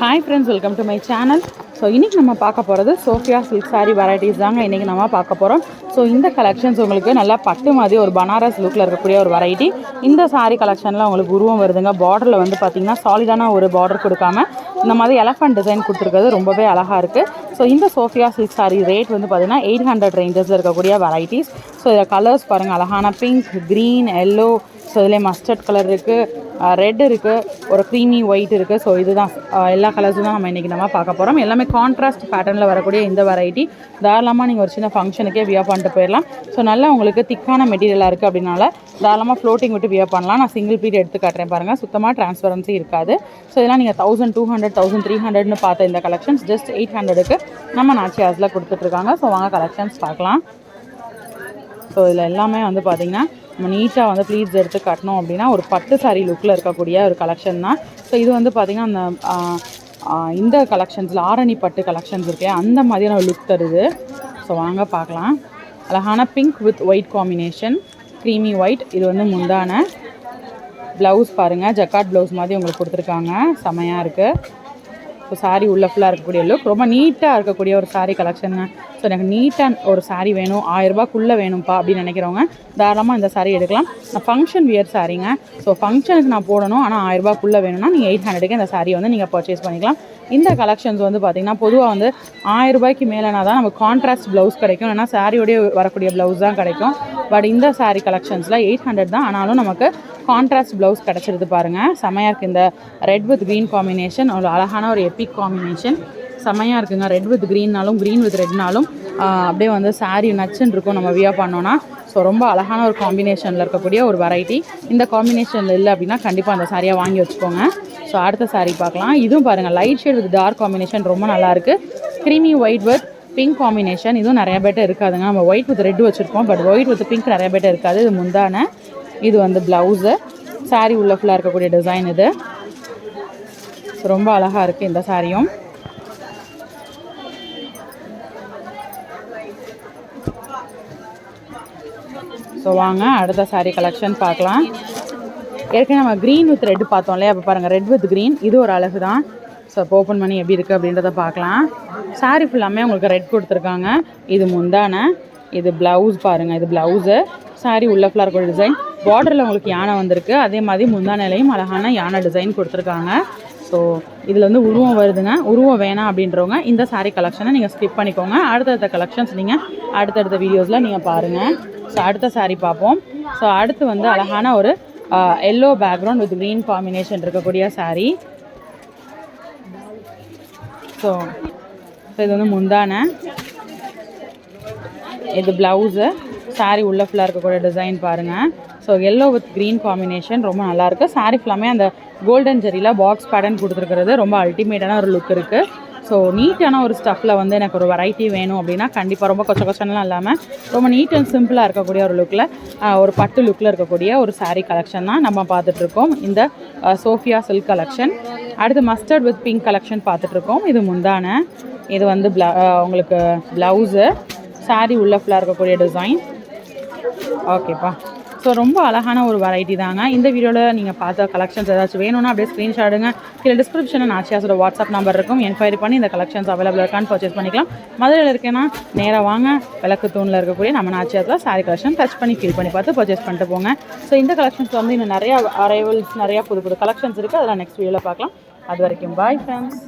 Hi friends welcome to my channel so இன்றைக்கி நம்ம பார்க்க போகிறது சோஃபியா சில்க் சாரி வெரைட்டிஸ் தாங்க இன்றைக்கி நம்ம பார்க்க போகிறோம் ஸோ இந்த கலெக்ஷன்ஸ் உங்களுக்கு நல்லா பட்டு மாதிரி ஒரு பனாரஸ் லுக்கில் இருக்கக்கூடிய ஒரு வெரைட்டி இந்த சாரி கலெக்ஷனில் உங்களுக்கு உருவம் வருதுங்க. பார்டரில் வந்து பார்த்திங்கன்னா சாலிடான ஒரு பார்டர் கொடுக்காம இந்த மாதிரி எலஃபண்ட் டிசைன் கொடுத்துருக்கிறது ரொம்பவே அழகாக இருக்குது ஸோ இந்த சோஃபியா சில்க் சாரி ரேட் வந்து பார்த்திங்கன்னா எயிட் ஹண்ட்ரட் ரேஞ்சஸில் இருக்கக்கூடிய வெரைட்டிஸ் ஸோ இதில் கலர்ஸ் பாருங்கள் அழகான பிங்க் க்ரீன் எல்லோ ஸோ இதில் மஸ்டர்ட் கலர் இருக்குது ரெட் இருக்குது ஒரு க்ரீமி ஒயிட் இருக்குது ஸோ இதுதான். எல்லா கலர்ஸும் தான் நம்ம இன்றைக்கி நம்ம பார்க்க போகிறோம் எல்லாமே கான்ட்ராஸ்ட் பேட்டர்னில் வரக்கூடிய இந்த வெரைட்டி தாராளமாக நீங்கள் ஒரு சின்ன ஃபங்க்ஷனுக்கே வியர் பண்ணிட்டு போயிடலாம். ஸோ நல்லா உங்களுக்கு திக்கான மெட்டீரியலாக இருக்குது அப்படின்னால தாராளமாக ஃப்ளோட்டிங் விட்டு வியர் பண்ணலாம். நான் சிங்கிள் பீட் எடுத்து காட்டுறேன் பாருங்கள் சுத்தமாக டிரான்ஸ்பரன்சி இருக்காது. ஸோ இதெல்லாம் நீங்கள் thousand two hundred thousand three ஹண்ட்ரட்னு பார்த்த இந்த கலெக்ஷன்ஸ் ஜஸ்ட் எயிட் ஹண்ட்ரடுக்கு நம்ம நாச்சியாஸில் கொடுத்துட்ருக்காங்க ஸோ வாங்க கலெக்ஷன்ஸ் பார்க்கலாம். ஸோ இதில் எல்லாமே வந்து பார்த்திங்கன்னா நம்ம நீட்டாக வந்து ப்ளீட்ஸ் எடுத்து கட்டணும் அப்படின்னா ஒரு பட்டு சாரி லுக்கில் இருக்கக்கூடிய ஒரு கலெக்ஷன் தான். ஸோ இது வந்து பார்த்திங்கன்னா அந்த இந்த கலெக்ஷன்ஸில் ஆரணி பட்டு கலெக்ஷன்ஸ் இருக்கே அந்த மாதிரியான லுக் தருது. ஸோ வாங்க பார்க்கலாம். அழகான pink with white combination creamy white இது வந்து முந்தான ப்ளவுஸ் பாருங்கள் ஜக்காட் ப்ளவுஸ் மாதிரி உங்களுக்கு கொடுத்துருக்காங்க. செமையாக இருக்குது ஸோ சாரீ உள்ள ஃபுல்லாக இருக்கக்கூடிய லுக் ரொம்ப நீட்டாக இருக்கக்கூடிய ஒரு சாரீ கலெக்ஷனுங்க ஸோ எனக்கு நீட்டாக ஒரு சாரீ வேணும் ஆயிரரூபாக்குள்ளே வேணும்ப்பா அப்படின்னு நினைக்கிறவங்க தாராளமாக இந்த சாரீ எடுக்கலாம். நான் ஃபங்க்ஷன் வியர் சாரீங்க ஸோ ஃபங்க்ஷனுக்கு நான் போடணும் ஆனால் ஆயிரரூபாக்குள்ளே வேணும்னா நீங்கள் எயிட் ஹண்ட்ரடுக்கு இந்த saree வந்து நீங்கள் பர்ச்சேஸ் பண்ணிக்கலாம். இந்த கலெக்ஷன்ஸ் வந்து பார்த்திங்கன்னா பொதுவாக வந்து ஆயிரரூபாய்க்கு மேலேனா தான் நமக்கு கான்ட்ராஸ்ட் ப்ளவுஸ் கிடைக்கும். ஏன்னா சாரியோடய வரக்கூடிய ப்ளவுஸ் தான் கிடைக்கும். பட் இந்த சாரீ கலெக்ஷன்ஸில் எயிட் ஹண்ட்ரட் தான். ஆனாலும் நமக்கு கான்ட்ராஸ்ட் ப்ளவுஸ் கிடச்சிருது பாருங்கள் செமையாக இருக்குது இந்த ரெட் வித் க்ரீன் காம்பினேஷன் ஒரு அழகான ஒரு எப்பிக் காம்பினேஷன் செமையாக இருக்குங்க. ரெட் வித் க்ரீன்னாலும் க்ரீன் வித் ரெட்னாலும் அப்படியே வந்து சாரீ நச்சுன்னு இருக்கும் நம்ம வியர் பண்ணோன்னா ஸோ ரொம்ப அழகான ஒரு காம்பினேஷனில் இருக்கக்கூடிய ஒரு வெரைட்டி இந்த காம்பினேஷனில் இல்லை அப்படின்னா கண்டிப்பாக அந்த சாரியை வாங்கி வச்சுக்கோங்க. ஸோ அடுத்த சாரீ பார்க்கலாம். இதுவும் பாருங்கள் light shade with dark combination ரொம்ப நல்லாயிருக்கு creamy white with pink combination இதுவும் நிறைய பேர்ட்ட இருக்காதுங்க. நம்ம ஒயிட் வித் ரெட் வச்சுருக்கோம் பட் ஒயிட் வித் பிங்க் நிறைய பேர்ட்ட இருக்காது. இது முந்தான. இது வந்து ப்ளவுஸு சாரீ உள்ள ஃபுல்லாக இருக்கக்கூடிய டிசைன் இது. ரொம்ப அழகாக இருக்குது இந்த சாரியும் ஸோ வாங்க. அடுத்த சாரீ கலெக்ஷன் பார்க்கலாம். ஏற்கனவே நம்ம க்ரீன் வித் ரெட் பார்த்தோம் இல்லையா? அப்போ பாருங்கள் ரெட் வித் க்ரீன் இது ஒரு அழகு தான் ஸோ இப்போ ஓப்பன் பண்ணி எப்படி இருக்குது அப்படின்றத பார்க்கலாம். சாரீ ஃபுல்லாமே உங்களுக்கு ரெட் கொடுத்துருக்காங்க. இது முந்தான இது ப்ளவுஸ் பாருங்கள் இது ப்ளவுஸு சாரீ உள்ள ஃபுல்லாக இருக்கிற டிசைன் பார்டரில் உங்களுக்கு யானை வந்திருக்கு. அதே மாதிரி முந்தானையிலையும் அழகான யானை டிசைன் கொடுத்துருக்காங்க. ஸோ இதில் வந்து உருவம் வருதுங்க. உருவம் வேணாம் அப்படின்றவங்க இந்த சாரீ கலெக்ஷனை நீங்கள் ஸ்கிப் பண்ணிக்கோங்க. அடுத்தடுத்த கலெக்ஷன்ஸ் நீங்கள் அடுத்தடுத்த வீடியோஸில் நீங்கள் பாருங்கள் ஸோ அடுத்த சாரீ பார்ப்போம். ஸோ அடுத்து வந்து அழகான ஒரு yellow background with green combination இருக்கக்கூடிய சாரீ ஸோ இது வந்து முந்தானை. இது ப்ளவுஸு சாரீ உள்ள ஃபுல்லாக இருக்கக்கூடிய டிசைன் பாருங்கள் so yellow with green combination ரொம்ப நல்லாயிருக்கு சாரீ ஃபுல்லாமே அந்த கோல்டன் ஜெரியில் பாக்ஸ் பேட்டர்ன் கொடுத்துருக்கிறது. ரொம்ப அல்டிமேட்டான ஒரு லுக் இருக்குது ஸோ நீட்டான ஒரு ஸ்டஃப்பில் வந்து எனக்கு ஒரு வெரைட்டி வேணும் அப்படின்னா கண்டிப்பாக ரொம்ப கொச்ச கொச்சனெலாம் இல்லாமல் ரொம்ப நீட் அண்ட் சிம்பிளாக இருக்கக்கூடிய ஒரு லுக்கில் ஒரு பட்டு லுக்கில் இருக்கக்கூடிய ஒரு சாரீ கலெக்ஷன் தான் நம்ம பார்த்துட்ருக்கோம் இந்த சோஃபியா சில்க் கலெக்ஷன் அடுத்து மஸ்டர்ட் வித் பிங்க் கலெக்ஷன் பார்த்துட்ருக்கோம் இது முந்தான. இது வந்து ப்ள உங்களுக்கு ப்ளவுஸு சாரீ உள்ள ஃபுல்லாக இருக்கக்கூடிய டிசைன் ஓகேப்பா ஸோ ரொம்ப அழகான ஒரு வெரைட்டி தாங்க. இந்த வீடியோவில் நீங்கள் பார்த்த கலெக்ஷன்ஸ் ஏதாச்சும் வேணும்னா அப்படியே ஸ்க்ரீன்ஷாடுங்க இல்லை கீழே டிஸ்கிரிப்ஷனில் நாச்சியாஸோட வாட்ஸ்அப் நம்பர் இருக்கும். என்கொயரி பண்ணி இந்த கலெக்ஷன்ஸ் அவைலபிள் இருக்கான்னு பர்ச்சேஸ் பண்ணிக்கலாம். மதுரையில் இருக்கேன்னா நேராக வாங்க. விளக்கு தூணில் இருக்கக்கூடிய நம்ம நாச்சியாஸில் சாரி கலெக்ஷன் டச் பண்ணி ஃபீல் பண்ணி பார்த்து பர்ச்சேஸ் பண்ணிட்டு போங்க. ஸோ இந்த கலெக்ஷன்ஸ் வந்து இன்னும் நிறையா அரைவல்ஸ் நிறையா புது புது கலெக்ஷன்ஸ் இருக்குது அதெல்லாம் நெக்ஸ்ட் வீடியோவில் பார்க்கலாம். அது வரைக்கும் பாய் ஃப்ரெண்ட்ஸ்